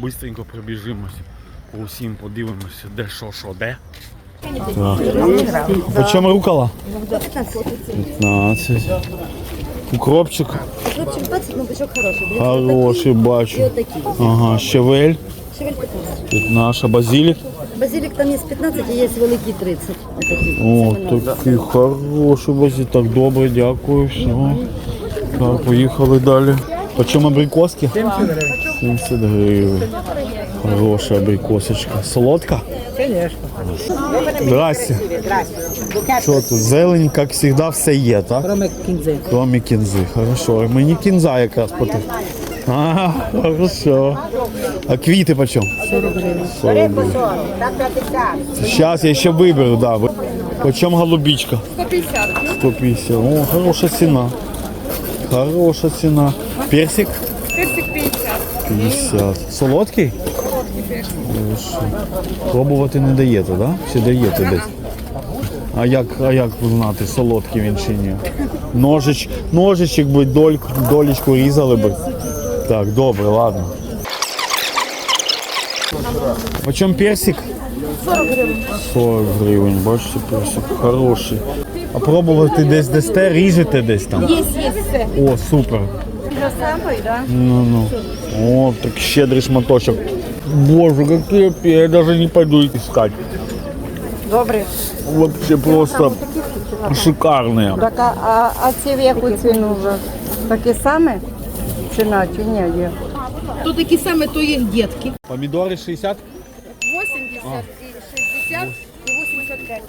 Бистренько пробіжимось. По усім подивимося, де що, що, де. По чому рукола? 15. Укропчик. Хлопчик 20, ну хороший. Хороший, бачу. Ага, щавель. Шевель 15. 15, а базилік. Базилік там є 15, і є великий 30. О, такий хороший базилік. Так, добре, дякую. Все. Так, поїхали далі. По чому абрикоски? 70 гривень. 70. Хороша абрикосочка. Солодка? Конечно. Здрасте. Що тут? Зелень, як завжди, все є, так? Кроме кінзи. Кроме кінзи. Хорошо. Мені кінза якраз потрібна. Ага, хорошо. А квіти по чому? 40 гривень. 40 гривень. Зараз я ще виберу, да. По чому голубічка? 150. 150. О, хороша ціна. Хороша ціна. Персик? Персик 50. 50. Солодкий? Хорошо. Пробувати не даєте, так? Да? Чи даєте десь? А як, а як знати, солодкий він чи ні? Ножич, ножичок би доль, долічку різали би. Так, добре, ладно. Почем персик? 40 гривень. 40 гривень, бачите, персик хороший. А пробувати десь дасте, ріжете десь там? Є, є все. О, супер. Ну, ну. О, так щедрый шматочек. Боже, какие пи- я даже не пойду их искать. Добре. Вообще просто шикарные. Так, а, а, а ці в яку ціну вже? Такі самі? Ціна чи ні? Є? То такі саме, то є дітки. Помидоры 60? 80, і 60 і 85.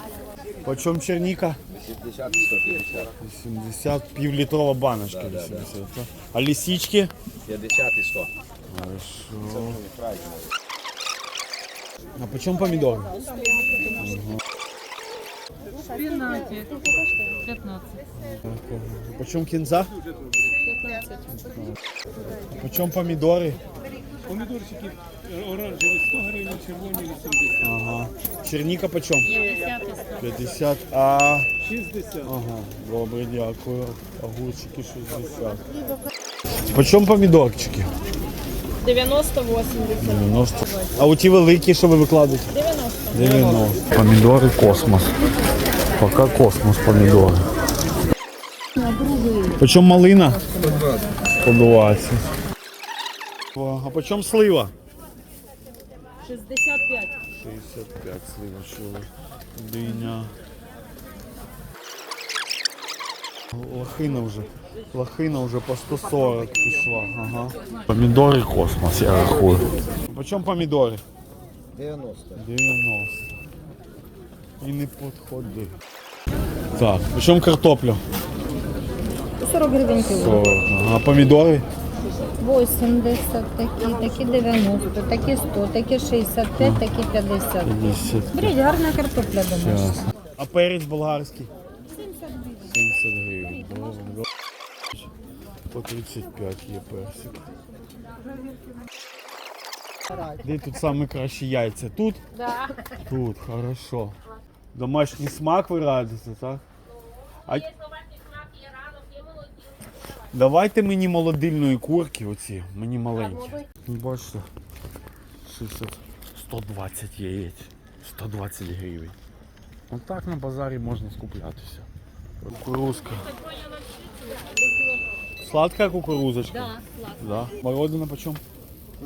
Почем черника? 80 150. 80, півлітрова баночка 80. да? А лисички? 50 і 100. Хорошо. А почем помидоры? Шпинати. 15. Почем кинза? 15. Почем помидоры? Помідорчики оранжеві 100 гривень, червоні 80. Ага. Черника почем? 50 50, а 60. Ага, добре, дякую. Огурчики 60. Почем помідорчики? 90, 80. 90. А у ті великі, що ви викладаєте? 90. 90. Помідори космос. Пока космос помідори. Почем малина? 120. О, А почем слива? 65. 65 слива чули. Диня. Лохина вже. Лохина вже по 140 пішла. Ага. Помідори космос, я рахую. Почем помідори? 90. 90. І не підходи. Так, почем картопля? 40 гривень кіло. 40. Ага, помідори? 80, такі, такі 90, такі 100, такі 65, такі 50. 50. Беріть, гарна картопля домашня. Ясно. А перець болгарський? 70 гривень. Добре, добре. По 35 є персик. Де тут саме кращі яйця? Тут? Да. Тут, хорошо. Домашній смак ви радите, так? А... Давайте мені молодильної курки, оці, мені маленькі. Бачите, 60, 120 яєць, 120 гривень. Отак на базарі можна скуплятися. Кукурузка. Сладка кукурузочка? Да. Да. Мородина почем?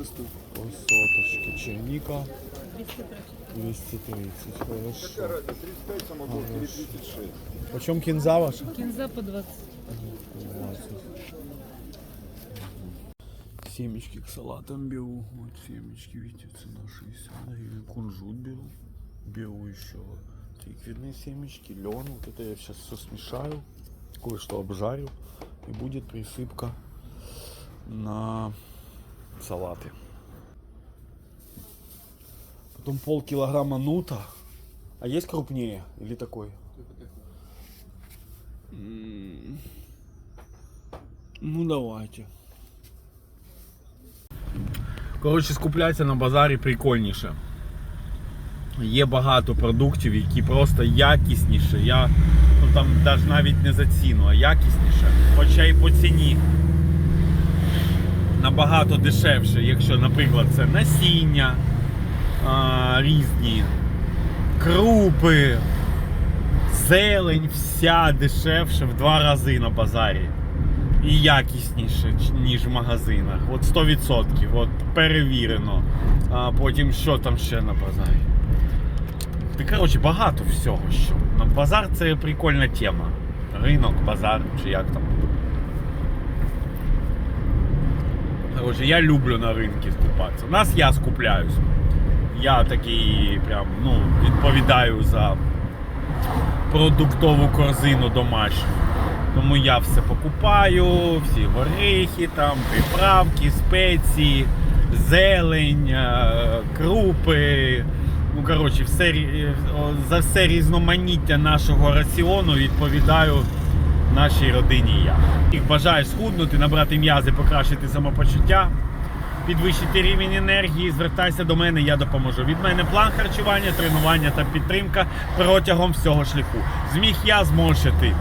Ось соточки. Черника 230. Хорошо. Хорошо. Почем кинза ваша? Кінза по 20. 20. Семечки к салатам беру. Вот семечки, видите, цена 60 гривен. Кунжут беру. Беру еще тыквенные семечки, лен. Вот это я сейчас все смешаю. Кое-что обжарю. И будет присыпка на салаты. Потом полкилограмма нута. А есть крупнее или такой? М, Ну давайте. Коротше, скупляться на базарі прикольніше. Є багато продуктів, які просто якісніше. Я ну там навіть не за ціну, а якісніше. Хоча й по ціні. набагато дешевше, якщо, наприклад, це насіння а, різні, крупи, зелень, вся дешевше в два рази на базарі. І якісніше, ніж в магазинах. От 100%, от перевірено. А потім що там ще на базарі? Ти, коротше, багато всього що. На базар це прикольна тема. Ринок, базар, чи як там. Коротше, я люблю на ринки скупатися. У нас я скупляюсь. Я такий прям, ну, відповідаю за продуктову корзину домашню. Тому я все покупаю, всі горіхи, там, приправки, спеції, зелень, е, крупи. Ну, коротше, все, е, за все різноманіття нашого раціону відповідаю нашій родині я. Їх бажаєш схуднути, набрати м'язи, покращити самопочуття, підвищити рівень енергії, звертайся до мене, я допоможу. Від мене план харчування, тренування та підтримка протягом всього шляху. Зміг я ти.